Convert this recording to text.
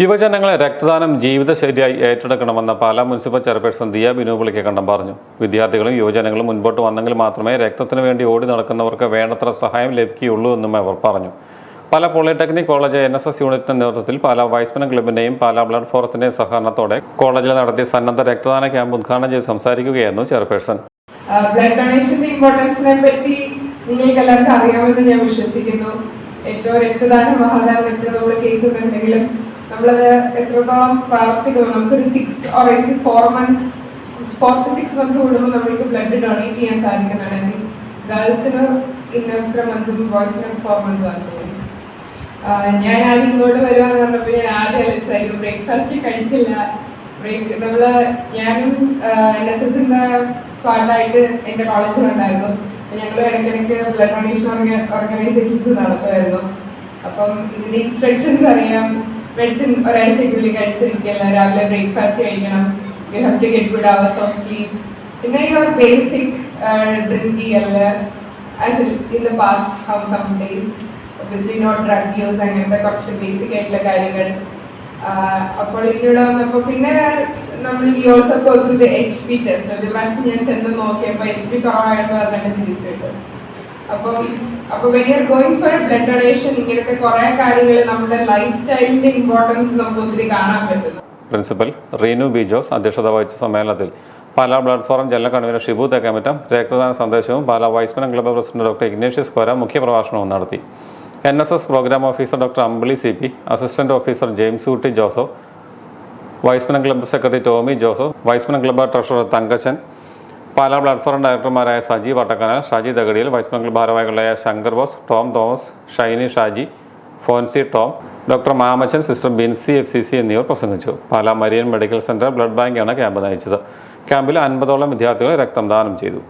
യുവജനങ്ങളെ രക്തദാനം ജീവിതശൈലിയായി ഏറ്റെടുക്കണമെന്ന് പാലാ മുനിസിപ്പൽ ചെയർപേഴ്സൺ ദിയ ബിനോബിളിക്ക് കണ്ടം പറഞ്ഞു. വിദ്യാർത്ഥികളും യുവജനങ്ങളും മുൻപോട്ട് വന്നെങ്കിൽ മാത്രമേ രക്തത്തിന് വേണ്ടി ഓടി നടക്കുന്നവർക്ക് വേണ്ടത്ര സഹായം ലഭിക്കുകയുള്ളൂ എന്നും അവർ പറഞ്ഞു. Pala polytechnic college N S S യൂണിറ്റിന്റെ നേതൃത്വത്തിൽ പാല വൈസ്മൻ ക്ലബിന്റെയും പാല ബ്ലഡ് ഫോറത്തിന്റെയും സഹകരണത്തോടെ കോളേജിൽ നടത്തിയ സന്നദ്ധ രക്തദാന ക്യാമ്പ് ഉദ്ഘാടനം ചെയ്ത് സംസാരിക്കുകയായിരുന്നു ചെയർപേഴ്സൺ. ബ്ലഡ് അറിയാമെന്ന് ഞാൻ വിശ്വസിക്കുന്നു. ഏറ്റവും രക്തദാനം മഹാദാനം എത്ര നമ്മൾ നമ്മളത് എത്രത്തോളം പ്രാവർത്തികമാണ്. നമുക്കൊരു സിക്സ് ഓർ എനിക്ക് four months four to six months കൂടുമ്പോൾ നമ്മൾക്ക് ബ്ലഡ് ഡൊണേറ്റ് ചെയ്യാൻ സാധിക്കുന്നതാണ്. ഗേൾസിന് ഇന്നത്ര മന്ത്സും ബോയ്സിന് ഫോർ മന്ത്സ് ആണ് ഞാൻ ആദ്യം ഇങ്ങോട്ട് വരുവാന്ന് പറഞ്ഞപ്പോൾ ഞാൻ ആദ്യം അലസായിരുന്നു ബ്രേക്ക്ഫാസ്റ്റ് കഴിച്ചില്ല. ബ്രേക്ക് നമ്മൾ ഞാനും എൻ എസ് എസിന്റെ പാർട്ടായിട്ട് എന്റെ കോളേജിലുണ്ടായിരുന്നു ഞങ്ങൾ ഇടയ്ക്കിടയ്ക്ക് ബ്ലഡ് ഡൊണേഷൻ ഓർഗനൈസേഷൻസ് നടത്തുമായിരുന്നു. അപ്പം ഇതിന്റെ ഇൻസ്ട്രക്ഷൻസ് അറിയാം. മെഡിസിൻ ഒരാഴ്ചയ്ക്കുള്ളിൽ കഴിച്ചിരിക്കില്ല രാവിലെ ബ്രേക്ക്ഫാസ്റ്റ് കഴിക്കണം. You have to get good hours of sleep പിന്നെ യുവർ ബേസിക് ഡ്രിങ്ക് ചെയ്യല്ല as in the past how some days obviously not drug use അങ്ങനത്തെ കുറച്ച് ബേസിക് ആയിട്ടുള്ള കാര്യങ്ങൾ. ആഹ് അപ്പോൾ ഇതിലൂടെ വന്നപ്പോൾ പിന്നെ നമ്മൾ ഈ ഓൾസോ എച്ച് പി ടെസ്റ്റ് ഒരു പ്രാവശ്യം ഞാൻ ചെന്ന് നോക്കിയപ്പോൾ എച്ച് പി കുറവായിട്ട് പറഞ്ഞിട്ട് തിരിച്ചു കിട്ടും. അപ്പം you are going for a blood donation ഇങ്ങനത്തെ കുറേ കാര്യങ്ങൾ നമ്മുടെ ലൈഫ് സ്റ്റൈലിന്റെ ഇമ്പോർട്ടൻസ് നമുക്ക് ഒത്തിരി കാണാൻ പറ്റുന്നു. പ്രിൻസിപ്പൽ റീനു ബി ജോസ് അധ്യക്ഷത വഹിച്ച സമ്മേളനത്തിൽ Pala blood forum general convener Shibu Thekkamattam രക്തദാന സന്ദേശവും Pala Y's Men club president doctor Ignatius Kora മുഖ്യപ്രഭാഷണവും നടത്തി. N S S program officer doctor Ambili C P assistant officer James Ootty Joseph Y's Men club secretary Tommy Joseph Y's Men club treasurer Thankachan Pala forum ഡയറക്ടർമാരായ Saji Vattakanal Shaji Thakadiyil Y's club ഭാരവാഹികളായ Shankar Bose Tom Thomas Shiny Shaji Fonsy Tom doctor Mamachan sister Binsy F C C എന്നിവർ പ്രസംഗിച്ചു. Pala Marian medical centre blood ബാങ്കാണ് camp നയിച്ചത്. ക്യാമ്പിൽ അൻപതോളം വിദ്യാർത്ഥികൾ രക്തം ദാനം ചെയ്തു.